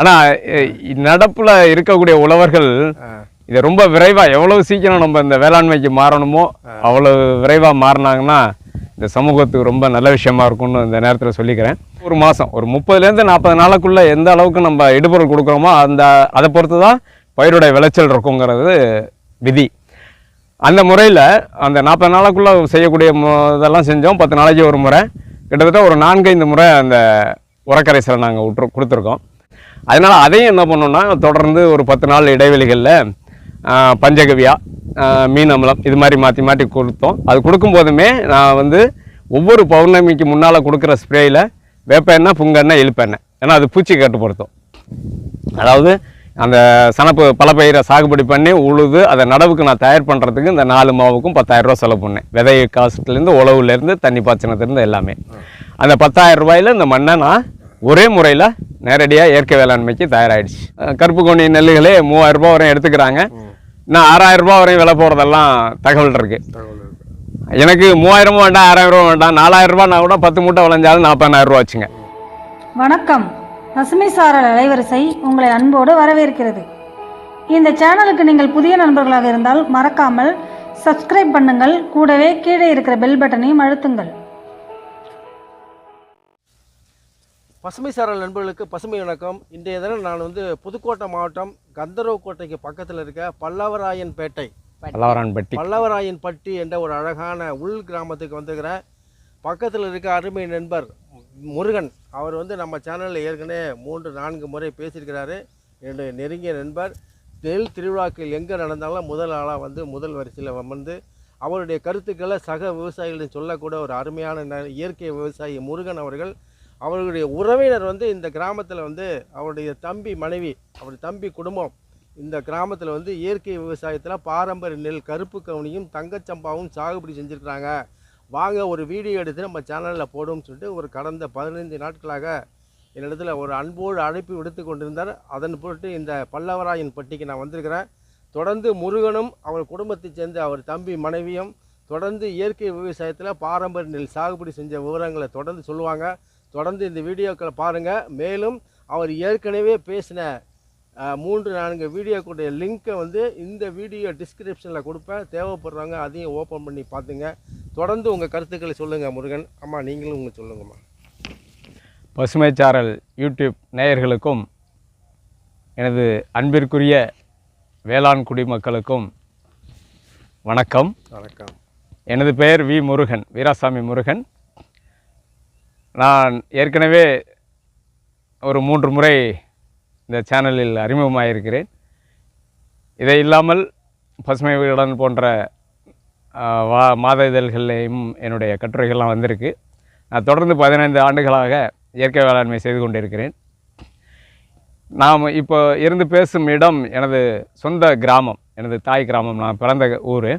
ஆனால் நடப்பில் இருக்கக்கூடிய உழவர்கள் இதை ரொம்ப விரைவாக எவ்வளவு சீக்கிரம் நம்ம இந்த வேளாண்மைக்கு மாறணுமோ அவ்வளவு விரைவாக மாறினாங்கன்னா இந்த சமூகத்துக்கு ரொம்ப நல்ல விஷயமா இருக்கும்னு இந்த நேரத்தில் சொல்லிக்கிறேன். ஒரு மாதம் ஒரு முப்பதுலேருந்து நாற்பது நாளுக்குள்ள எந்த அளவுக்கு நம்ம இடுபொருள் கொடுக்குறோமோ அந்த அதை பொறுத்து தான் பயிருடைய விளைச்சல் இருக்குங்கிறது விதி. அந்த முறையில் அந்த நாற்பது நாளுக்குள்ளே செய்யக்கூடிய இதெல்லாம் செஞ்சோம். பத்து நாளைக்கு ஒரு முறை. கிட்டத்தட்ட ஒரு நான்கைந்து முறை அந்த உரக்கரைசலை நாங்கள் விட்ரு கொடுத்துருக்கோம். அதனால் அதையும் என்ன பண்ணோன்னா தொடர்ந்து ஒரு பத்து நாள் இடைவெளிகளில் பஞ்சகவியா ஆ, மீன் அமிலம் இது மாதிரி மாற்றி மாற்றி கொடுத்தோம். அது கொடுக்கும் போதுமே நான் வந்து ஒவ்வொரு பௌர்ணமிக்கு முன்னால் கொடுக்குற ஸ்ப்ரேயில் வேப்ப எண்ணெய் புங்க எண்ணெய் ஏன்னா அது பூச்சி கட்டுப்படுத்தும். அதாவது அந்த சனப்பு பயிரை சாகுபடி பண்ணி உழுது அதை நடவுக்கு நான் தயார் பண்ணுறதுக்கு இந்த நாலு மாவுக்கும் பத்தாயிரரூவா செலவு பண்ணேன். விதை காசுலேருந்து உழவுலேருந்து தண்ணி பாய்ச்சினத்துலேருந்து எல்லாமே. அந்த பத்தாயிரம் ரூபாயில் இந்த மண்ணை நான் ஒரே முறையில் நேரடியாக இயற்கை வேளாண்மைக்கு தயாராகிடுச்சு கருப்பு கோணி நெல்லுகளே மூவாயிரம் ரூபாய் வரையும் எடுத்துக்கிறாங்க. நான் ஆறாயிரம் ரூபாய் வரையும் விலை போகிறதெல்லாம் தகவல் இருக்குது எனக்கு மூவாயிரமும் வேண்டாம் ஆறாயிரம் ரூபா வேண்டாம் நாலாயிரம் ரூபாய் நான் கூட பத்து மூட்டை விளைஞ்சாலும் நாற்பதாயிரம் ரூபா வச்சுங்க. வணக்கம். பசுமை சாரல் அலைவரிசை உங்களை அன்போடு வரவேற்கிறது. இந்த சேனலுக்கு நீங்கள் புதிய நண்பர்களாக இருந்தால் மறக்காமல் சப்ஸ்கிரைப் பண்ணுங்கள். கூடவே கீழே இருக்கிற பெல் பட்டனையும் அழுத்துங்கள். பசுமை சாரல் நண்பர்களுக்கு பசுமை வணக்கம். இன்றைய தினம் நான் வந்து புதுக்கோட்டை மாவட்டம் கந்தரவக்கோட்டைக்கு பக்கத்தில் இருக்க பல்லவராயன்பேட்டை பல்லவரான்பட்டி பல்லவராயன்பட்டி என்ற ஒரு அழகான உள் கிராமத்துக்கு வந்துக்கிறேன் பக்கத்தில் இருக்க அருமை நண்பர் முருகன். அவர் வந்து நம்ம சேனலில் ஏற்கனவே மூன்று நான்கு முறை பேசியிருக்கிறாரு. என்னுடைய நெருங்கிய நண்பர். நெல் திருவிழாக்கள் எங்கே நடந்தாலும் முதல் ஆளாக வந்து முதல் வரிசையில் வந்து அவருடைய கருத்துக்களை சக விவசாயிகளிடம் சொல்லக்கூட ஒரு அருமையான இயற்கை விவசாயி முருகன் அவர்கள் அவர்களுடைய உறவினர் வந்து இந்த கிராமத்தில் வந்து அவருடைய தம்பி மனைவி அவருடைய தம்பி குடும்பம் இந்த கிராமத்தில் வந்து இயற்கை விவசாயத்தில் பாரம்பரிய நெல் கருப்பு கவுனியும் தங்கச்சம்பாவும் சாகுபடி செஞ்சுருக்கிறாங்க. வாங்க ஒரு வீடியோ எடுத்து நம்ம சேனலில் போடும்னு சொல்லிட்டு ஒரு கடந்த பதினைந்து நாட்களாக என்னிடத்தில் ஒரு அன்போடு அழைப்பு விடுத்து கொண்டிருந்தார். அதன் பொருட்டு இந்த பல்லவராயன் பட்டிக்கு நான் வந்திருக்கிறேன். தொடர்ந்து முருகனும் அவர் குடும்பத்தைச் சேர்ந்த அவர் தம்பி மனைவியும் தொடர்ந்து இயற்கை விவசாயத்தில் பாரம்பரிய நெல் சாகுபடி செஞ்ச விவரங்களை தொடர்ந்து சொல்லுவாங்க. தொடர்ந்து இந்த வீடியோக்களை பாருங்கள் மேலும் அவர் ஏற்கனவே பேசின மூன்று நான்கு வீடியோக்குடைய லிங்க்கை வந்து இந்த வீடியோ டிஸ்கிரிப்ஷனில் கொடுப்பேன். தேவைப்படுறவங்க அதையும் ஓப்பன் பண்ணி பார்த்துங்க. தொடர்ந்து உங்கள் கருத்துக்களை சொல்லுங்கள் முருகன். அம்மா நீங்களும் உங்கள் சொல்லுங்கம்மா. பசுமைச்சாரல் யூடியூப் நேயர்களுக்கும் எனது அன்பிற்குரிய வேளாண் குடிமக்களுக்கும் வணக்கம். வணக்கம். எனது பெயர் வி முருகன் வீராசாமி முருகன். நான் ஏற்கனவே ஒரு மூன்று முறை இந்த சேனலில் அறிமுகமாயிருக்கிறேன். இதை இல்லாமல் பசுமை வீடன் போன்ற வா மாத இதழ்கள்லேயும் என்னுடைய கட்டுரைகள்லாம் வந்திருக்கு. நான் தொடர்ந்து பதினைந்து ஆண்டுகளாக இயற்கை வேளாண்மை செய்து கொண்டிருக்கிறேன். நாம் இப்போ இருந்து பேசும் இடம் எனது சொந்த கிராமம் எனது தாய் கிராமம். நான் பிறந்த ஊர்.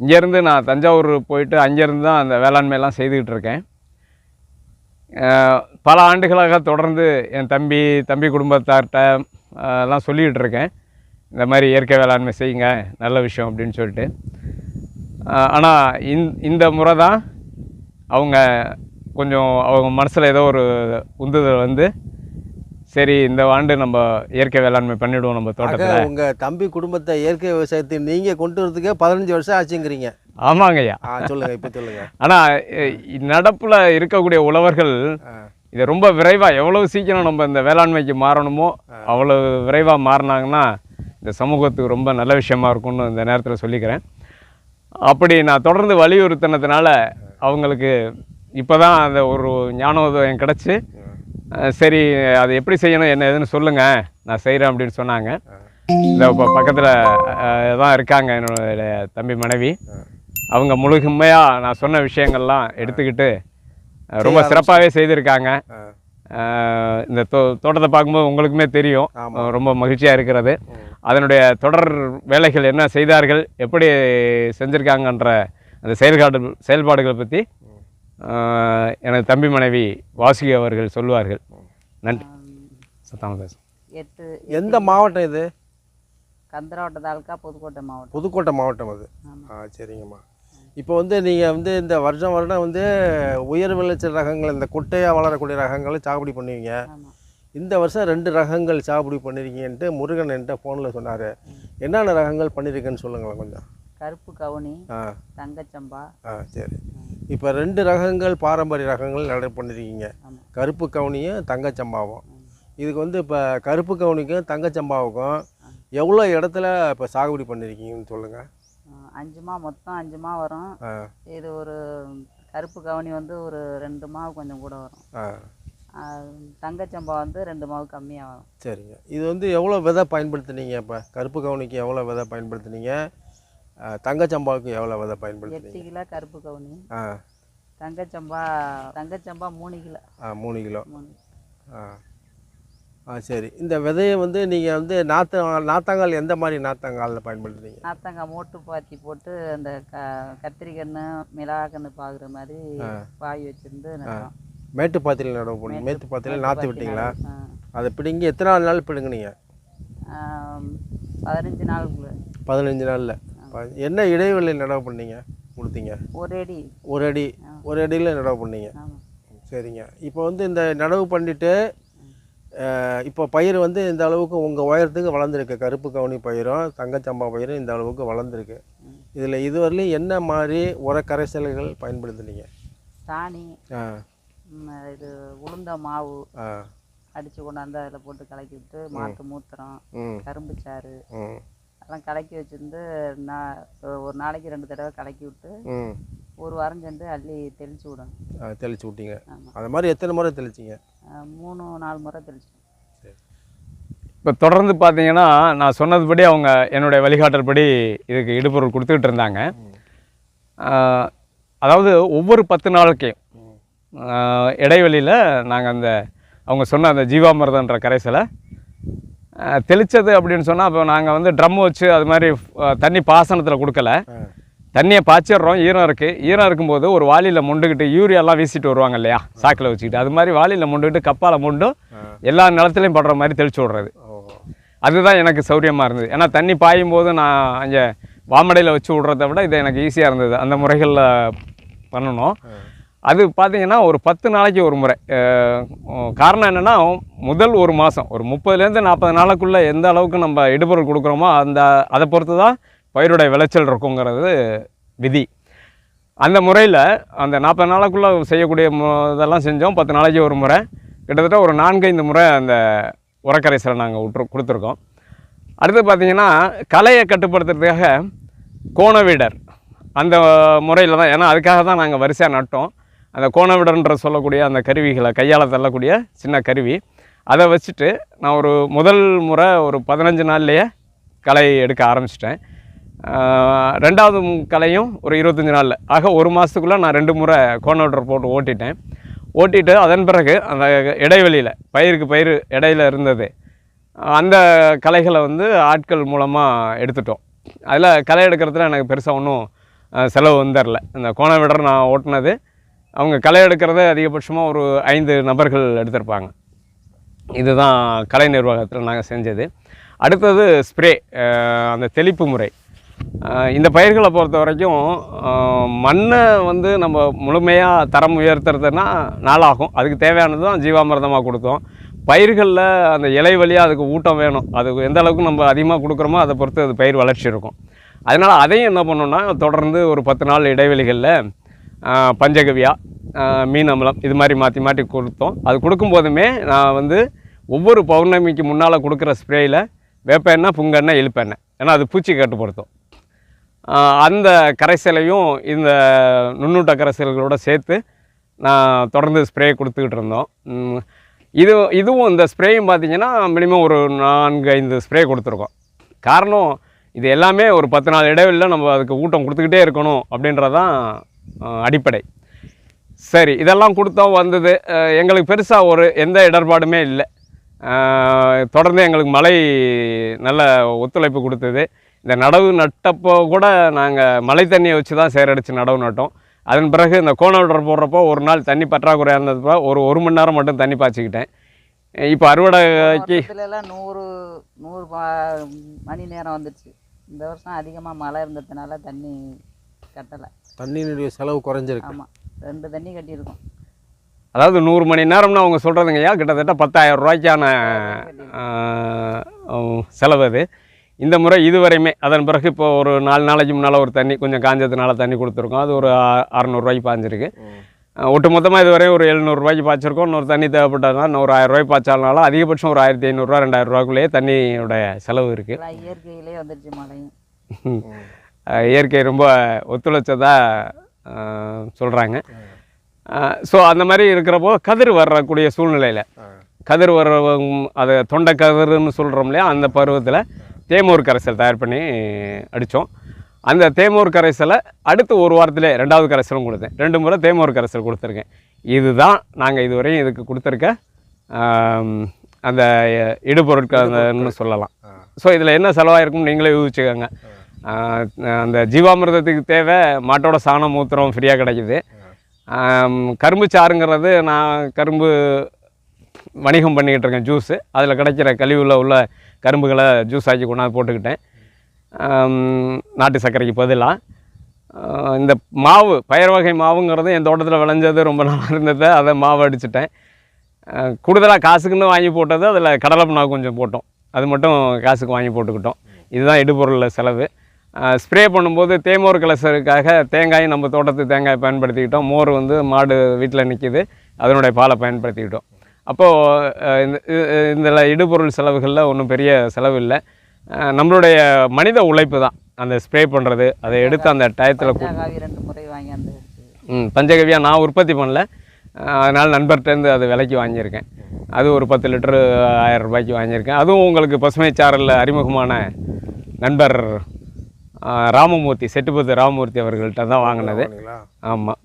இங்கேருந்து நான் தஞ்சாவூர் போயிட்டு அங்கேருந்து தான் அந்த வேளாண்மையெல்லாம் செய்துக்கிட்டு இருக்கேன். பல ஆண்டுகளாக தொடர்ந்து என் தம்பி தம்பி குடும்பத்தார்கிட்ட எல்லாம் சொல்லிக்கிட்டு இருக்கேன் இந்த மாதிரி இயற்கை வேளாண்மை செய்யுங்க நல்ல விஷயம் அப்படின்னு சொல்லிட்டு. ஆனால் இந் இந்த முறை தான் அவங்க கொஞ்சம் அவங்க மனசில் ஏதோ ஒரு உந்துதல் வந்து சரி இந்த ஆண்டு நம்ம இயற்கை வேளாண்மை பண்ணிவிடுவோம் நம்ம தோட்டத்தில். உங்கள் தம்பி குடும்பத்தை இயற்கை விவசாயத்தை நீங்கள் கொண்டு வரதுக்கே பதினஞ்சு வருஷம் ஆச்சுங்கிறீங்க. ஆமாங்கய்யா ஆ சொல்லுங்கள் இப்போ சொல்லுங்கள் ஆனால் நடப்பில் இருக்கக்கூடிய உழவர்கள் இதை ரொம்ப விரைவாக எவ்வளவு சீக்கிரம் நம்ம இந்த வேளாண்மைக்கு மாறணுமோ அவ்வளோ விரைவாக மாறினாங்கன்னா இந்த சமூகத்துக்கு ரொம்ப நல்ல விஷயமா இருக்கும்னு இந்த நேரத்தில் சொல்லிக்கிறேன். அப்படி நான் தொடர்ந்து வலியுறுத்தினதுனால அவங்களுக்கு இப்போ தான் அந்த ஒரு ஞானோதயம் கிடச்சி சரி அதை எப்படி செய்யணும் என்ன ஏதுன்னு சொல்லுங்கள் நான் செய்கிறேன் அப்படின்னு சொன்னாங்க. இந்த இப்போ பக்கத்தில் தான் இருக்காங்க என்னோட தம்பி மனைவி. அவங்க முழுமையாக நான் சொன்ன விஷயங்கள்லாம் எடுத்துக்கிட்டு ரொம்ப சிறப்பாகவே செய்திருக்காங்க. இந்த தோ தோட்டத்தை பார்க்கும்போது உங்களுக்குமே தெரியும். ரொம்ப மகிழ்ச்சியாக இருக்கிறது. அதனுடைய தொடர் வேலைகள் என்ன செய்தார்கள் எப்படி செஞ்சுருக்காங்கன்ற அந்த செயல்பாடு செயல்பாடுகளை பற்றி எனது தம்பி மனைவி வாசுகி அவர்கள் சொல்லுவார்கள். நன்றி. சத்தாம பேசும் எட்டு எந்த மாவட்டம் இது? கந்தராவட்ட தாலுக்கா புதுக்கோட்டை மாவட்டம். புதுக்கோட்டை மாவட்டம் அது. ஆ சரிங்கம்மா. இப்போ வந்து நீங்கள் வந்து இந்த வருஷம் வருடம் வந்து உயர் விளைச்சல் ரகங்கள் இந்த குட்டையாக வளரக்கூடிய ரகங்களை சாகுபடி பண்ணுவீங்க. இந்த வருஷம் ரெண்டு ரகங்கள் சாகுபடி பண்ணியிருக்கீங்கன்ட்டு முருகன் என்கிட்ட ஃபோனில் சொன்னார். என்னென்ன ரகங்கள் பண்ணியிருக்கேன்னு சொல்லுங்களேன் கொஞ்சம். கருப்பு கவுனி ஆ. தங்கச்சம்பா ஆ சரி. இப்போ ரெண்டு ரகங்கள் பாரம்பரிய ரகங்கள் நடை பண்ணியிருக்கீங்க கருப்பு கவுனியும் தங்கச்சம்பாவும் இதுக்கு வந்து இப்போ கருப்பு கவுனிக்கும் தங்கச்சம்பாவுக்கும் எவ்வளோ இடத்துல இப்போ சாகுபடி பண்ணியிருக்கீங்கன்னு சொல்லுங்கள் அஞ்சுமா மொத்தம் அஞ்சுமா வரும். இது ஒரு கருப்பு கவுனி வந்து ஒரு ரெண்டு மாவு கொஞ்சம் கூட வரும். தங்கச்சம்பா வந்து ரெண்டு மாவு கம்மியாக வரும். சரிங்க. இது வந்து எவ்வளோ விதை பயன்படுத்துனீங்க இப்போ? கருப்பு கவுனிக்கு எவ்வளோ விதை பயன்படுத்துனீங்க? தங்கச்சம்பாவுக்கு எவ்வளோ விதை எட்டு பயன்படுத்துனீங்க கிலோ கருப்பு கவுனி. ஆ. தங்கச்சம்பா தங்கச்சம்பா மூணு கிலோ. ஆ மூணு கிலோ. ஆ. ஆ சரி. இந்த விதையை வந்து நீங்கள் வந்து நாற்று நாத்தாங்கால் எந்த மாதிரி நாத்தாங்காலில் பயன்படுத்துறீங்க? நாத்தங்காய் மோட்டு பாத்தி போட்டு அந்த க கத்திரிக்கன்று மிளகாக்கன்று பார்க்குற மாதிரி பாய் வச்சுருந்து நடுறோம் மேட்டுப்பாத்தியில் நடவு பண்ணி. மேட்டுப்பாத்தியில் நாற்று விட்டீங்களா. அதை பிடுங்கி எத்தனை நாள் பிடுங்குனீங்க? ஆம், பதினஞ்சு நாளுக்குள்ள. பதினஞ்சு நாளில். என்ன இடைவெளி நடவு பண்ணீங்க? கொடுத்தீங்க. ஒரு அடி. ஒரு அடி. ஒரு அடியில் நடவு பண்ணீங்க. சரிங்க. இப்போ வந்து இந்த நடவு பண்ணிட்டு இப்போ பயிர் வந்து இந்த அளவுக்கு உங்கள் உயரத்துக்கு வளர்ந்துருக்கு. கருப்பு கவுனி பயிரும் தங்கச்சம்பா பயிரும் இந்த அளவுக்கு வளர்ந்துருக்கு. இதில் இதுவரையிலும் என்ன மாதிரி உர கரைசல்கள் பயன்படுத்துனீங்க? சாணி இது உளுந்த மாவு ஆ. அடித்து கொண்டாந்து அதில் போட்டு கலக்கி விட்டு மாட்டு மூத்திரம் கரும்பு சாறு ம் அதெல்லாம் கலக்கி வச்சிருந்து நான் ஒரு நாளைக்கு ரெண்டு தடவை கலக்கி விட்டு ஒரு வாரம் சென்று அள்ளி தெளிச்சு விடணும். ஆ, தெளிச்சு விட்டீங்க. அது மாதிரி எத்தனை முறை தெளிச்சிங்க? மூணு நாலு முறை தெளிச்சோம் இப்போ தொடர்ந்து பார்த்தீங்கன்னா நான் சொன்னதுபடி அவங்க என்னுடைய வழிகாட்டல்படி இதுக்கு இடுபொருள் கொடுத்துக்கிட்டு இருந்தாங்க. அதாவது ஒவ்வொரு பத்து நாளைக்கும் இடைவெளியில் நாங்கள் அந்த அவங்க சொன்ன அந்த ஜீவாமிர்தன்ற கரைசலை தெளிச்சது அப்படின்னு சொன்னால் அப்போ நாங்கள் வந்து ட்ரம் வச்சு அது மாதிரி தண்ணி பாசனத்தில் கொடுக்கல. தண்ணியை பாய்ச்சிடுறோம் ஈரம் இருக்குது ஈரம் இருக்கும்போது ஒரு வாளியில் மொண்டுக்கிட்டு யூரியாலாம் வீசிட்டு வருவாங்க இல்லையா சாக்கில் வச்சுக்கிட்டு. அது மாதிரி வாளியில் மொண்டுக்கிட்டு கப்பால் மொண்டு எல்லா நிலத்துலையும் படுற மாதிரி தெளிச்சு விட்றது. அதுதான் எனக்கு சௌரியமாக இருந்தது. ஏன்னா தண்ணி பாயும் போது நான் அங்கே வாமடையில் வச்சு விட்றத விட இது எனக்கு ஈஸியாக இருந்தது. அந்த முறைகளில் பண்ணணும். அது பார்த்தீங்கன்னா ஒரு பத்து நாளைக்கு ஒரு முறை. காரணம் என்னென்னா முதல் ஒரு மாதம் ஒரு முப்பதுலேருந்து நாற்பது நாளுக்குள்ளே எந்த அளவுக்கு நம்ம இடுபொருள் கொடுக்குறோமோ அந்த அதை பொறுத்து தான் பயிருடைய விளைச்சல் இருக்குங்கிறது விதி. அந்த முறையில் அந்த நாற்பது நாளுக்குள்ளே செய்யக்கூடிய மு- இதெல்லாம் செஞ்சோம் பத்து நாளைக்கு ஒரு முறை. கிட்டத்தட்ட ஒரு நான்கைந்து முறை அந்த உரக்கரைசலை நாங்கள் விட்ரு கொடுத்துருக்கோம். அடுத்து பார்த்திங்கன்னா கலையை கட்டுப்படுத்துறதுக்காக கோணவீடர் அந்த முறையில் தான் ஏன்னா அதுக்காக தான் நாங்கள் வரிசையாக நட்டோம். அந்த கோணவிடன்ற சொல்லக்கூடிய அந்த கருவிகளை கையால் தள்ளக்கூடிய சின்ன கருவி. அதை வச்சுட்டு நான் ஒரு முதல் முறை ஒரு பதினஞ்சு நாள்லேயே களை எடுக்க ஆரம்பிச்சிட்டேன். ரெண்டாவது கலையும் ஒரு இருபத்தஞ்சி நாளில். ஆக ஒரு மாதத்துக்குள்ளே நான் ரெண்டு முறை கோணவிடர் போட்டு ஓட்டிட்டேன். ஓட்டிட்டு அதன் பிறகு அந்த இடைவெளியில் பயிருக்கு பயிர் இடையில இருந்தது. அந்த கலைகளை வந்து ஆட்கள் மூலமாக எடுத்துட்டோம். அதில் களை எடுக்கிறதுல எனக்கு பெருசாக ஒன்றும் செலவு வந்துடல இந்த கோணவிடர் நான் ஓட்டினது அவங்க களை எடுக்கிறத அதிகபட்சமாக ஒரு ஐந்து நபர்கள் எடுத்திருப்பாங்க. இதுதான் கலை நிர்வாகத்தில் நாங்கள் செஞ்சது. அடுத்தது ஸ்ப்ரே அந்த தெளிப்பு முறை. இந்த பயிர்களை பொறுத்த வரைக்கும் மண்ணை வந்து நம்ம முழுமையாக தரம் உயர்த்துறதுன்னா நாளாகும். அதுக்கு தேவையானது தான் ஜீவாமிர்தமாக கொடுத்தோம். பயிர்களில் அந்த இலை வழியாக அதுக்கு ஊட்டம் வேணும். அதுக்கு எந்த அளவுக்கு நம்ம அதிகமாக கொடுக்குறோமோ அதை பொறுத்து அது பயிர் வளர்ச்சி இருக்கும். அதனால் அதையும் என்ன பண்ணோன்னா தொடர்ந்து ஒரு பத்து நாள் இடைவெளிகளில் ஆஹ் பஞ்சகவியா மீன் அமிலம் இது மாதிரி மாற்றி மாற்றி கொடுத்தோம். அது கொடுக்கும்போதுமே நான் வந்து ஒவ்வொரு பௌர்ணமிக்கு முன்னால் கொடுக்குற ஸ்ப்ரேயில் வேப்ப எண்ணெய் புங்க எண்ணெய் ஏன்னா அது பூச்சி கட்டுப்படுத்தும் அந்த கரைசலையும் இந்த நுண்ணூட்ட கரைசல்களோட சேர்த்து நான் தொடர்ந்து ஸ்ப்ரே கொடுத்துக்கிட்டு இருந்தோம். இது இதுவும் இந்த ஸ்ப்ரேயும் பார்த்தீங்கன்னா மினிமம் ஒரு நான்கு ஐந்து ஸ்ப்ரே கொடுத்துருக்கோம். காரணம் இது எல்லாமே ஒரு பத்து நாள் இடைவெளியில் நம்ம அதுக்கு ஊட்டம் கொடுத்துக்கிட்டே இருக்கணும் அப்படின்றதான் தான் அடிப்படை. சரி இதெல்லாம் கொடுத்தோம் வந்தது. எங்களுக்கு பெருசாக ஒரு எந்த இடர்பாடுமே இல்லை. தொடர்ந்து எங்களுக்கு மழை நல்ல ஒத்துழைப்பு கொடுத்தது. இந்த நடவு நட்டப்போ கூட நாங்கள் மழை தண்ணியை வச்சு தான் சேரடிச்சு நடவு நட்டோம். அதன் பிறகு இந்த கோணவிடர் போடுறப்போ ஒரு நாள் தண்ணி பற்றாக்குறையாக இருந்ததுப்போ. ஒரு ஒரு மணி நேரம் மட்டும் தண்ணி பாய்ச்சிக்கிட்டேன். இப்போ அறுவடைக்கு நூறு நூறு பா- மணி நேரம் வந்துடுச்சு இந்த வருஷம் அதிகமாக மழை இருந்ததுனால தண்ணி கட்டலை. தண்ணியினுடைய செலவு குறைஞ்சிருக்கு. ஆமாம் ரெண்டு தண்ணி கட்டியிருக்கோம். அதாவது நூறு மணி நேரம்னு அவங்க சொல்கிறதுங்கய்யா கிட்டத்தட்ட பத்தாயிரம் ரூபாய்க்கான செலவு அது. இந்த முறை இதுவரையுமே அதன் பிறகு இப்போ ஒரு நாலு நாளைக்கு முன்னால் ஒரு தண்ணி கொஞ்சம் காஞ்சதுனால தண்ணி கொடுத்துருக்கோம். அது ஒரு அறநூறுவாய்க்கு பாஞ்சிருக்கு. ஒட்டு மொத்தமாக இதுவரை ஒரு எழுநூறுபாய்க்கு பாய்ச்சிருக்கோம். இன்னொரு தண்ணி தேவைப்பட்டதுனால இன்னும் ஒரு ஆயிரம் ரூபாய் பாய்ச்சாலனால அதிகபட்சம் ஒரு ஆயிரத்தி ஐநூறுரூவா ரெண்டாயிரம் ரூபாய்க்குள்ளேயே தண்ணியோட செலவு இருக்குது இயற்கையிலே வந்துருச்சு மழையும். இயற்கை ரொம்ப ஒத்துழைச்சதா சொல்கிறாங்க ஸோ அந்த மாதிரி இருக்கிறப்போ கதிர் வரக்கூடிய சூழ்நிலையில் கதிர் வர அதை தொண்டை கதிர்னு சொல்கிறோம் இல்லையா அந்த பருவத்தில் தேமூர் கரைசல் தயார் பண்ணி அடித்தோம். அந்த தேமூர் கரைசலை அடுத்து ஒரு வாரத்திலே ரெண்டாவது கரைசலும் கொடுத்தேன். ரெண்டு முறை தேமூர் கரைசல் கொடுத்துருக்கேன். இதுதான் நாங்கள் இதுவரையும் இதுக்கு கொடுத்துருக்க அந்த இடுபொருட்கள்னு சொல்லலாம். ஸோ இதில் என்ன செலவாயிருக்கும் நீங்களே யூகிச்சுக்கோங்க. அந்த ஜீவாமிர்தத்துக்கு தேவை மாட்டோட சாணம் மூத்திரம் ஃப்ரீயாக கிடைக்குது. கரும்பு சாறுங்கிறது நான் கரும்பு வணிகம் பண்ணிக்கிட்டு இருக்கேன் ஜூஸு அதில் கிடைக்கிற கழிவில் உள்ள கரும்புகளை ஜூஸ் ஆக்கி கொண்டாந்து போட்டுக்கிட்டேன். நாட்டு சர்க்கரைக்கு பதிலாக இந்த மாவு பயிர் வகை மாவுங்கிறது என் தோட்டத்தில் விளைஞ்சது ரொம்ப நல்லா இருந்தது அதை மாவு அடிச்சிட்டேன். கூடுதலாக காசுக்குன்னு வாங்கி போட்டது அதில் கடலை மாவு கொஞ்சம் போட்டோம். அது மட்டும் காசுக்கு வாங்கி போட்டுக்கிட்டோம். இதுதான் இடுபொருளில் செலவு. ஸ்ப்ரே பண்ணும்போது தேமோர் கலசருக்காக தேங்காயும் நம்ம தோட்டத்து தேங்காய் பயன்படுத்திக்கிட்டோம். மோர் வந்து மாடு வீட்டில் நிற்கிது அதனுடைய பாலை பயன்படுத்திக்கிட்டோம். அப்போது இந்த இ- இந்த இடுபொருள் செலவுகளில் ஒன்றும் பெரிய செலவு இல்லை. நம்மளுடைய மனித உழைப்பு தான். அந்த ஸ்ப்ரே பண்ணுறது அதை எடுத்து அந்த டயத்தில் ம் பஞ்சகவியா நான் உற்பத்தி பண்ணல. அதனால் நண்பர்கிட்டேருந்து அது விலைக்கு வாங்கியிருக்கேன். அது ஒரு பத்து லிட்டரு ஆயிரம் ரூபாய்க்கு வாங்கியிருக்கேன். அதுவும் உங்களுக்கு பசுமை சாரலில் அறிமுகமான நண்பர் ராமமூர்த்தி செட்டுப்பத்து ராமமூர்த்தி அவர்கள்ட்ட தான் வாங்கினது? ஆமாம்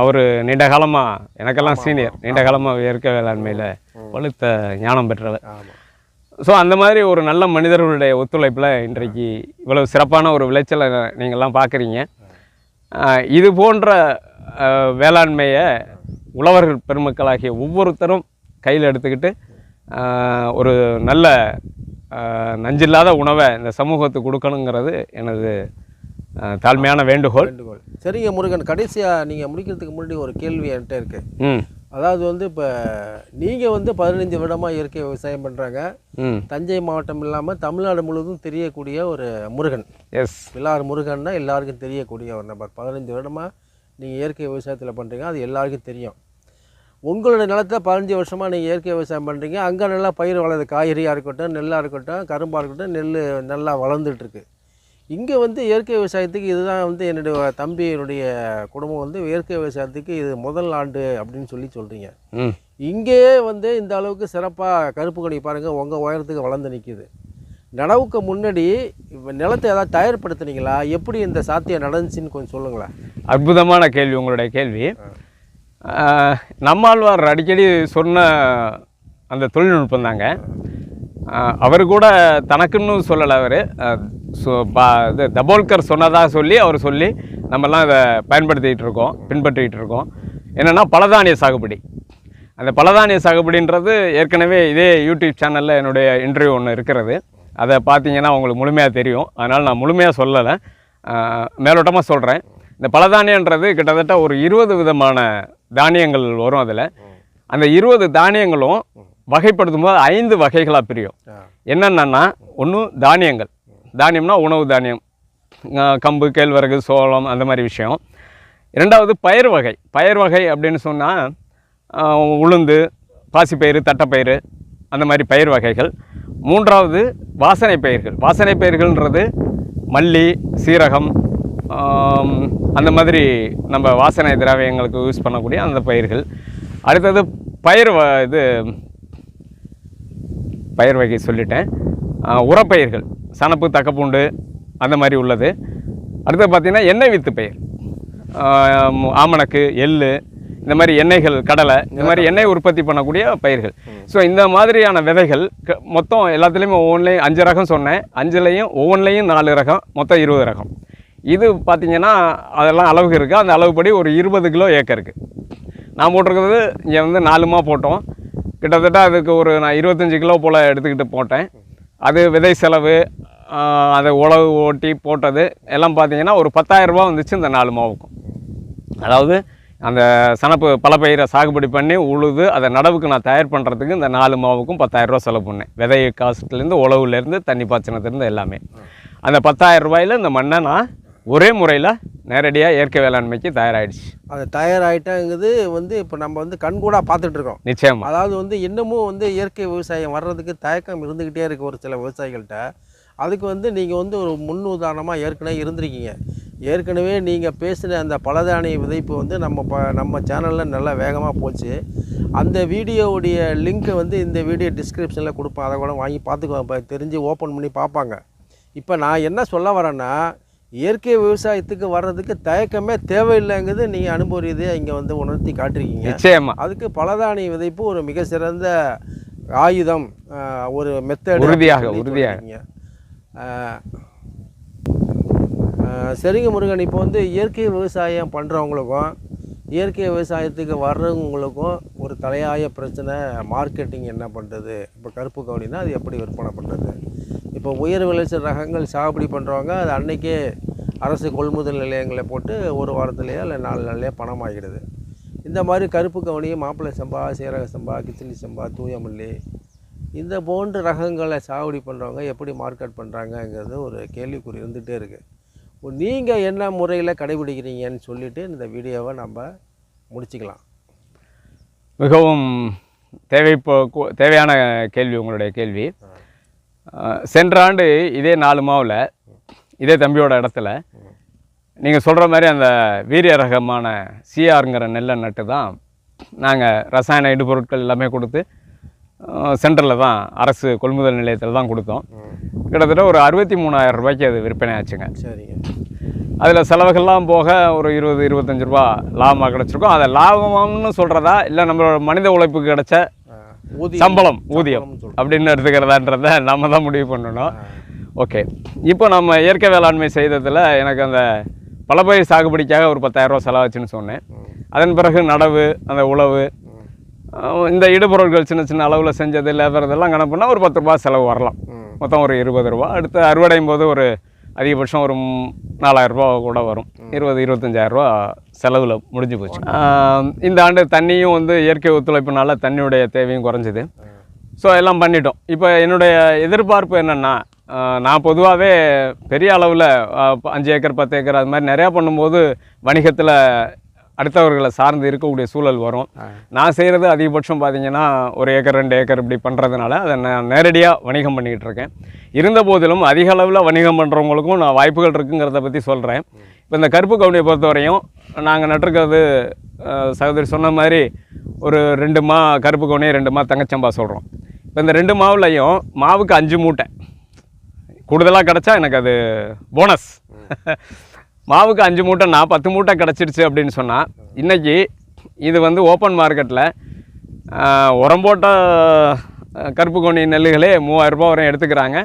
அவர் நீண்ட காலமாக எனக்கெல்லாம் சீனியர். நீண்ட காலமாக இயற்கை வேளாண்மையில் வலுத்த ஞானம் பெற்றவர். ஸோ அந்த மாதிரி ஒரு நல்ல மனிதர்களுடைய ஒத்துழைப்பில் இன்றைக்கு இவ்வளவு சிறப்பான ஒரு விளைச்சலை நீங்கள்லாம் பார்க்குறீங்க இது போன்ற வேளாண்மையை உழவர்கள் பெருமக்களாகிய ஒவ்வொருத்தரும் கையில் எடுத்துக்கிட்டு ஒரு நல்ல நஞ்சில்லாத உணவை இந்த சமூகத்துக்கு கொடுக்கணுங்கிறது எனது தாழ்மையான வேண்டுகோள். வேண்டுகோள். சரிங்க முருகன். கடைசியாக நீங்கள் முடிக்கிறதுக்கு முன்னாடி ஒரு கேள்வி என்கிட்ட இருக்குது அதாவது வந்து இப்போ நீங்கள் வந்து பதினஞ்சு வருடமாக இயற்கை விவசாயம் பண்ணுறாங்க தஞ்சை மாவட்டம் இல்லாமல் தமிழ்நாடு முழுவதும் தெரியக்கூடிய ஒரு முருகன். எஸ் பிலார் முருகன்னா எல்லாருக்கும் தெரியக்கூடிய ஒரு நபர். பதினஞ்சு வருடமாக நீங்கள் இயற்கை விவசாயத்தில் பண்ணுறீங்க அது எல்லாருக்கும் தெரியும். உங்களோட நிலத்தில் பதினஞ்சு வருஷமாக நீங்கள் இயற்கை விவசாயம் பண்ணுறீங்க அங்கே நல்லா பயிர் வளருது. காய்கறியாக இருக்கட்டும் நெல்லாக இருக்கட்டும் கரும்பாக இருக்கட்டும் நெல் நல்லா வளர்ந்துட்டுருக்கு. இங்கே வந்து இயற்கை விவசாயத்துக்கு இதுதான் வந்து என்னுடைய தம்பியினுடைய குடும்பம் வந்து இயற்கை விவசாயத்துக்கு இது முதல் ஆண்டு அப்படின்னு சொல்லி சொல்கிறீங்க இங்கேயே வந்து இந்த அளவுக்கு சிறப்பாக கருப்பு கொடி பாருங்கள் உங்கள் உயரத்துக்கு வளர்ந்து நிற்கிது நடவுக்கு முன்னாடி நிலத்தை ஏதாவது தயார்படுத்துனீங்களா? எப்படி இந்த சாத்தியம் நடந்துச்சுன்னு கொஞ்சம் சொல்லுங்களேன். அற்புதமான கேள்வி உங்களுடைய கேள்வி. நம்மாழ்வார் அடிக்கடி சொன்ன அந்த தொழில்நுட்பம் தாங்க. அவர் கூட தனக்குன்னு சொல்லலை அவர். இது தபோல்கர் சொன்னதாக சொல்லி அவர் சொல்லி நம்மலாம் இதை பயன்படுத்திகிட்டு இருக்கோம் பின்பற்றிக்கிட்டு இருக்கோம். என்னென்னா பலதானிய சாகுபடி. அந்த பலதானிய சாகுபடின்றது ஏற்கனவே இதே யூடியூப் சேனலில் என்னுடைய இன்டர்வியூ ஒன்று இருக்கிறது. அதை பார்த்தீங்கன்னா உங்களுக்கு முழுமையாக தெரியும். அதனால் நான் முழுமையாக சொல்லலை. மேலோட்டமாக சொல்கிறேன் இந்த பலதானியன்றது கிட்டத்தட்ட ஒரு இருபது விதமான தானியங்கள் வரும் அதில். அந்த இருபது தானியங்களும் வகைப்படுத்தும் போது ஐந்து வகைகளாக பிரியும். என்னென்னா ஒன்று தானியங்கள். தானியம்னா உணவு தானியம். கம்பு கேழ்வரகு சோளம் அந்த மாதிரி விஷயம். இரண்டாவது பயிர் வகை. பயிர் வகை அப்படின்னு சொன்னால் உளுந்து பாசிப்பயிறு தட்டைப்பயிறு அந்த மாதிரி பயிர் வகைகள். மூன்றாவது வாசனை பயிர்கள். வாசனை பயிர்கள்ன்றது மல்லி சீரகம் அந்த மாதிரி நம்ம வாசனை திராவியங்களுக்கு யூஸ் பண்ணக்கூடிய அந்த பயிர்கள். அடுத்தது பயிர் வ இது பயிர் வகை சொல்லிட்டேன். உரப்பயிர்கள் சணப்பு தக்கப்பூண்டு அந்த மாதிரி உள்ளது. அடுத்து பார்த்திங்கன்னா எண்ணெய் வித்து பயிர். ஆம், ஆமணக்கு எள்ளு இந்த மாதிரி எண்ணெய்கள் கடலை இந்த மாதிரி எண்ணெய் உற்பத்தி பண்ணக்கூடிய பயிர்கள். ஸோ இந்த மாதிரியான விதைகள் மொத்தம் எல்லாத்துலேயுமே ஒவ்வொன்றிலையும் அஞ்சு ரகம் சொன்னேன். அஞ்சுலேயும் ஒவ்வொன்றிலையும் நாலு ரகம் மொத்தம் இருபது ரகம். இது பார்த்திங்கன்னா அதெல்லாம் அளவுக்கு இருக்குது அந்த அளவுப்படி ஒரு இருபது கிலோ ஏக்கருக்கு நான் போட்டிருக்கிறது இங்கே வந்து நாலுமா போட்டோம். கிட்டத்தட்ட அதுக்கு ஒரு நான் இருபத்தஞ்சி கிலோ போல் எடுத்துக்கிட்டு போட்டேன். அது விதை செலவு அதை உழவு ஓட்டி போட்டது எல்லாம் பார்த்தீங்கன்னா ஒரு பத்தாயிரரூபா வந்துச்சு இந்த நாலு மாவுக்கும். அதாவது அந்த சனப்பு பலப்பயிரை சாகுபடி பண்ணி உழுது அதை நடவுக்கு நான் தயார் பண்ணுறதுக்கு இந்த நாலு மாவுக்கும் பத்தாயிரம் செலவு பண்ணேன். விதை காசுலேருந்து உழவுலேருந்து தண்ணி பாய்ச்சினத்துலேருந்து எல்லாமே. அந்த பத்தாயிரம் ரூபாயில் இந்த மண்ணை நான் ஒரே முறையில் நேரடியாக இயற்கை வேளாண்மைக்கு தயாராகிடுச்சு அது தயாராகிட்டாங்கிறது வந்து இப்போ நம்ம வந்து கண்கூடாக பார்த்துட்டு இருக்கோம் நிச்சயமாக அதாவது வந்து இன்னமும் வந்து இயற்கை விவசாயம் வர்றதுக்கு தயக்கம் இருந்துக்கிட்டே இருக்குது ஒரு சில விவசாயிகள்கிட்ட அதுக்கு வந்து நீங்கள் வந்து ஒரு முன் உதாரணமாக ஏற்கனவே இருந்திருக்கீங்க. ஏற்கனவே நீங்கள் பேசின அந்த பலதானிய விதைப்பு வந்து நம்ம ப நம்ம சேனலில் நல்லா வேகமாக போச்சு. அந்த வீடியோவுடைய லிங்க்கை வந்து இந்த வீடியோ டிஸ்கிரிப்ஷனில் கொடுப்பேன். அதை கூட வாங்கி பார்த்துக்கோ இப்போ தெரிஞ்சு ஓப்பன் பண்ணி பார்ப்பாங்க. இப்போ நான் என்ன சொல்ல வரேன்னா இயற்கை விவசாயத்துக்கு வர்றதுக்கு தயக்கமே தேவையில்லைங்கிறது நீங்கள் அனுபவ ரீதியாக இங்கே வந்து உணர்த்தி காட்டிருக்கீங்க. நிச்சயமா. அதுக்கு பலதானிய விதைப்பு ஒரு மிக சிறந்த ஆயுதம் ஒரு மெத்தட் உறுதியாக, உறுதியாக. சரிங்க முருகன் இப்போ வந்து இயற்கை விவசாயம் பண்ணுறவங்களுக்கும் இயற்கை விவசாயத்துக்கு வர்றவங்களுக்கும் ஒரு தலையாய பிரச்சனை மார்க்கெட்டிங் என்ன பண்ணுறது இப்போ கருப்பு கவுனினா அது எப்படி விற்பனை பண்ணுறது இப்போ உயர் விளைச்சல் ரகங்கள் சாகுபடி பண்ணுறவங்க அது அன்னைக்கே அரசு கொள்முதல் நிலையங்களை போட்டு ஒரு வாரத்துலேயோ இல்லை நாலு நாள்லேயோ பணம் ஆகிடுது இந்த மாதிரி கருப்பு கவுனி மாப்பிள்ளை சம்பா சீரக சம்பா கிச்சிலி சம்பா தூயமல்லி இந்த போன்ற ரகங்களை சாகுபடி பண்ணுறவங்க எப்படி மார்க்கெட் பண்ணுறாங்கங்கிறது ஒரு கேள்விக்குறி இருந்துகிட்டே இருக்குது நீங்கள் என்ன முறையில் கடைபிடிக்கிறீங்கன்னு சொல்லிவிட்டு இந்த வீடியோவை நம்ம முடிச்சுக்கலாம். மிகவும் தேவை தேவையான கேள்வி உங்களுடைய கேள்வி. சென்ற ஆண்டு இதே நாலு மாவில் இதே தம்பியோட இடத்துல நீங்கள் சொல்கிற மாதிரி அந்த வீரிய ரகமான சிஆருங்கிற நெல்லை நட்டு தான் நாங்கள் ரசாயன இடுபொருட்கள் எல்லாமே கொடுத்து சென்டரில் தான் அரசு கொள்முதல் நிலையத்தில் தான் கொடுத்தோம். கிட்டத்தட்ட ஒரு அறுபத்தி மூணாயிரம் ரூபாய்க்கு அது விற்பனை ஆச்சுங்க. சரிங்க. அதில் செலவுகள்லாம் போக ஒரு இருபது இருபத்தஞ்சு ரூபா லாபமாக கிடச்சிருக்கும். அதை லாபம்னு சொல்கிறதா இல்லை நம்மளோட மனித உழைப்புக்கு கிடைச்ச சம்பளம் ஊதியம். அப்படின்னு எடுத்துக்கிறதான்றத நம்ம தான் முடிவு பண்ணணும். ஓகே. இப்போ நம்ம இயற்கை வேளாண்மை செய்ததில் எனக்கு அந்த பலப்பயிர் சாகுபடிக்காக ஒரு பத்தாயிரம் ரூபா செலவாச்சுன்னு சொன்னேன். அதன் பிறகு நடவு அந்த உழவு இந்த இடுபொருட்கள் சின்ன சின்ன அளவில் செஞ்சது லேபர் இதெல்லாம் கணக்குனா ஒரு பத்து ரூபா செலவு வரலாம். மொத்தம் ஒரு இருபது ரூபா அடுத்து அறுவடையும் போது ஒரு அதிகபட்சம் ஒரு ம், நாலாயிரம் ரூபா கூட வரும். இருபது இருபத்தஞ்சாயிரம் ரூபா செலவில் முடிஞ்சு போச்சு. இந்த ஆண்டு தண்ணியும் வந்து இயற்கை ஒத்துழைப்புனால தண்ணியுடைய தேவையும் குறைஞ்சிது. ஸோ எல்லாம் பண்ணிட்டோம். இப்போ என்னுடைய எதிர்பார்ப்பு என்னென்னா நான் பொதுவாகவே பெரிய அளவில் அஞ்சு ஏக்கர் பத்து ஏக்கர் அது மாதிரி நிறையா பண்ணும்போது வணிகத்தில் அடுத்தவர்களை சார்ந்து இருக்கக்கூடிய சூழல் வரும். நான் செய்கிறது அதிகபட்சம் பார்த்தீங்கன்னா ஒரு ஏக்கர் ரெண்டு ஏக்கர் இப்படி பண்ணுறதுனால அதை நான் நேரடியாக வணிகம் பண்ணிக்கிட்டு இருக்கேன். இருந்த போதிலும் அதிக அளவில் வணிகம் பண்ணுறவங்களுக்கும் நான் வாய்ப்புகள் இருக்குங்கிறத பற்றி சொல்கிறேன் இப்போ இந்த கருப்பு கவுனியை பொறுத்தவரையும் நாங்கள் நட்டிருக்கிறது சகோதரி சொன்ன மாதிரி ஒரு ரெண்டு மா கருப்பு கவுனி ரெண்டு மா தங்கச்சம்பா சொல்கிறோம் இப்போ இந்த ரெண்டு மாவுலையும் மாவுக்கு அஞ்சு மூட்டை. கூடுதலாக கிடச்சா எனக்கு அது போனஸ் மாவுக்கு அஞ்சு மூட்டைன்னா பத்து மூட்டை கிடச்சிருச்சு அப்படின்னு சொன்னால் இன்றைக்கி இது வந்து ஓப்பன் மார்க்கெட்டில் உரம் போட்ட கருப்பு கோணி நெல்லுகளே மூவாயிரம் ரூபாய் வரையும் எடுத்துக்கிறாங்க.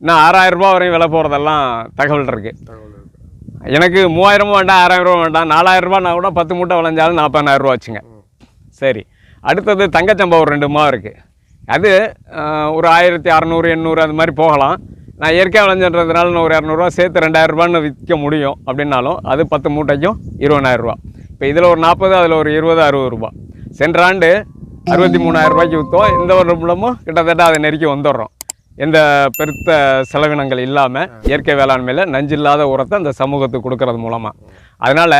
இன்னும் ஆறாயிரம் ரூபாய் வரையும் விலை போகிறதெல்லாம் தகவல் இருக்குது. எனக்கு மூவாயிரமும் வேண்டாம் ஆறாயிரம் ரூபா வேண்டாம் நான் கூட பத்து மூட்டை விளைஞ்சாலும் நாற்பதாயிரம் ரூபா வச்சுங்க. சரி. அடுத்தது தங்கச்சம்பா ஒரு ரெண்டு மா இருக்குது அது ஒரு ஆயிரத்தி அறநூறு எண்ணூறு அது மாதிரி போகலாம். நான் இயற்கையாக விளைஞ்சன்றதுனால நான் ஒரு இரநூறுவா சேர்த்து ரெண்டாயிரம் ரூபான்னு விற்க முடியும் அப்படின்னாலும் அது பத்து மூட்டைக்கும் இருபதாயிரரூபா இப்போ இதில் ஒரு நாற்பது அதில் ஒரு இருபது அறுபது ரூபா. சென்ற ஆண்டு அறுபத்தி மூணாயிரம் ரூபாய்க்கு விற்றோம் இந்த ஒரு மூலமும் கிட்டத்தட்ட அதை நெருக்கி வந்துடுறோம். எந்த பெருத்த செலவினங்கள் இல்லாமல் இயற்கை வேளாண்மையில் நஞ்சில்லாத உரத்தை அந்த சமூகத்துக்கு கொடுக்கறது மூலமாக அதனால்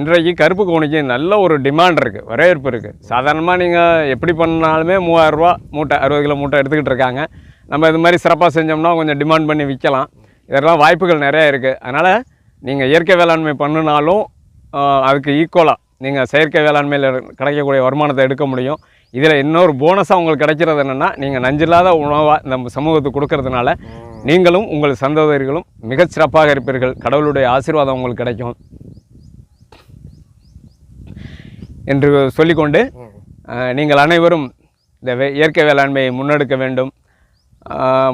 இன்றைக்கு கருப்பு கோணிக்கு நல்ல ஒரு டிமாண்ட் இருக்குது வரவேற்பு இருக்குது சாதாரணமாக நீங்கள் எப்படி பண்ணாலுமே மூவாயிரரூபா மூட்டை அறுபது கிலோ மூட்டை எடுத்துக்கிட்டு இருக்காங்க. நம்ம இது மாதிரி சிறப்பாக செஞ்சோம்னா கொஞ்சம் டிமாண்ட் பண்ணி விற்கலாம் இதெல்லாம் வாய்ப்புகள் நிறையா இருக்குது அதனால் நீங்கள் இயற்கை வேளாண்மை பண்ணினாலும் அதுக்கு ஈக்குவலாக நீங்கள் செயற்கை வேளாண்மையில் கிடைக்கக்கூடிய வருமானத்தை எடுக்க முடியும். இதில் இன்னொரு போனஸாக உங்களுக்கு கிடைக்கிறது என்னென்னா நீங்கள் நஞ்சில்லாத உணவாக நம்ம சமூகத்துக்கு கொடுக்கறதுனால நீங்களும் உங்கள் சந்தோதரிகளும் மிகச் சிறப்பாக இருப்பீர்கள். கடவுளுடைய ஆசீர்வாதம் உங்களுக்கு கிடைக்கும். என்று சொல்லிக்கொண்டு நீங்கள் அனைவரும் இந்த இயற்கை வேளாண்மையை முன்னெடுக்க வேண்டும்.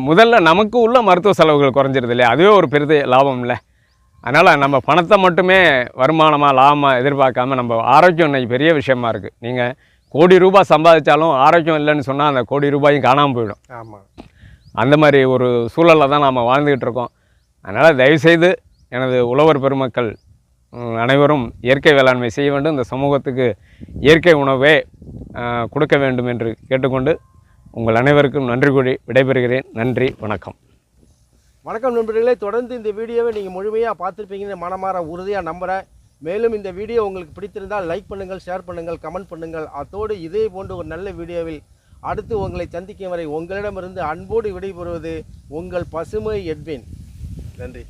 முதல்ல நமக்கு உள்ள மருத்துவ செலவுகள் குறைஞ்சிருது இல்லையா? அதுவே ஒரு பெரிய லாபம் இல்லை அதனால் நம்ம பணத்தை மட்டுமே வருமானமாக லாபமாக எதிர்பார்க்காம நம்ம ஆரோக்கியம் இன்னைக்கு பெரிய விஷயமா இருக்குது நீங்கள் கோடி ரூபாய் சம்பாதிச்சாலும் ஆரோக்கியம் இல்லைன்னு சொன்னால் அந்த கோடி ரூபாயும் காணாமல் போயிடும். ஆமாம் அந்த மாதிரி ஒரு சூழலில் தான் நாம் வாழ்ந்துக்கிட்டு இருக்கோம். அதனால் தயவுசெய்து எனது உழவர் பெருமக்கள் அனைவரும் இயற்கை வேளாண்மை செய்ய வேண்டும். இந்த சமூகத்துக்கு இயற்கை உணவே கொடுக்க வேண்டும் என்று கேட்டுக்கொண்டு உங்கள் அனைவருக்கும் நன்றி கூறி விடைபெறுகிறேன். நன்றி வணக்கம். வணக்கம் நண்பர்களே தொடர்ந்து இந்த வீடியோவை நீங்கள் முழுமையாக பார்த்துருப்பீங்கன்னு மனமாற உறுதியாக நம்புகிறேன் மேலும் இந்த வீடியோ உங்களுக்கு பிடித்திருந்தால் லைக் பண்ணுங்கள் ஷேர் பண்ணுங்கள் கமெண்ட் பண்ணுங்கள். அத்தோடு இதே போன்ற ஒரு நல்ல வீடியோவில் அடுத்து உங்களை சந்திக்கும் வரை உங்களிடமிருந்து அன்போடு விடைபெறுவது உங்கள் பசுமை எட்வின். நன்றி.